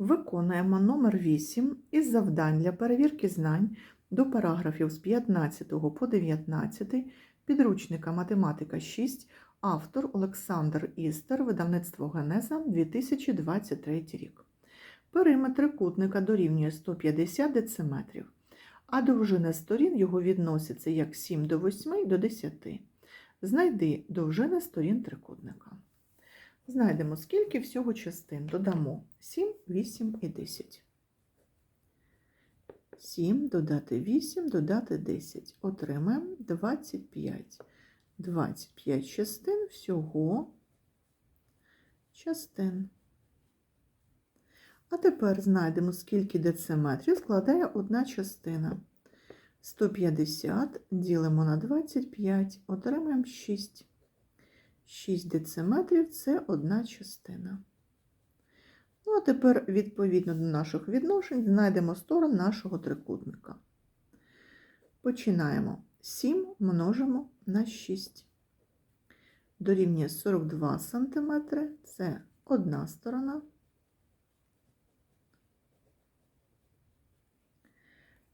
Виконуємо номер 8 із завдань для перевірки знань до параграфів з 15 по 19 підручника Математика 6, автор Олександр Істер, видавництво Генеза 2023 рік. Периметр трикутника дорівнює 150 дециметрів, а довжина сторін його відноситься як 7 до 8 до 10. Знайди довжини сторін трикутника. Знайдемо, скільки всього частин. Додамо 7, 8 і 10. 7 додати 8, додати 10. Отримаємо 25. 25 частин всього частин. А тепер знайдемо, скільки дециметрів складає одна частина. 150 ділимо на 25, отримаємо 6. 6 дециметрів це одна частина. Ну, а тепер, відповідно до наших відношень, знайдемо сторону нашого трикутника. Починаємо. 7 множимо на 6. Дорівнює 42 см. Це одна сторона.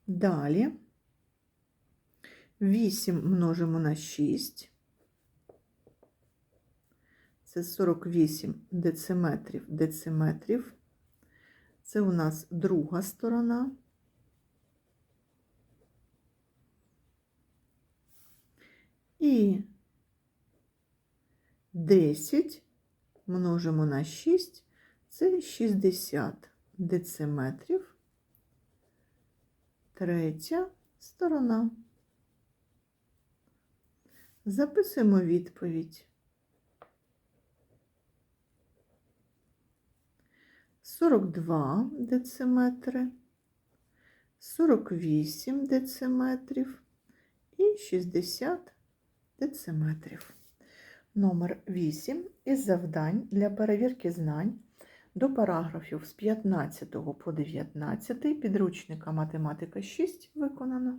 Далі 8 множимо на 6. Це 48 дециметрів дециметрів. Це у нас друга сторона. І 10 множимо на 6, це 60 дециметрів. Третя сторона. Записуємо відповідь. 42 дециметри, 48 дециметрів і 60 дециметрів. Номер 8 із завдань для перевірки знань до параграфів з 15 по 19 підручника Математика 6 виконано.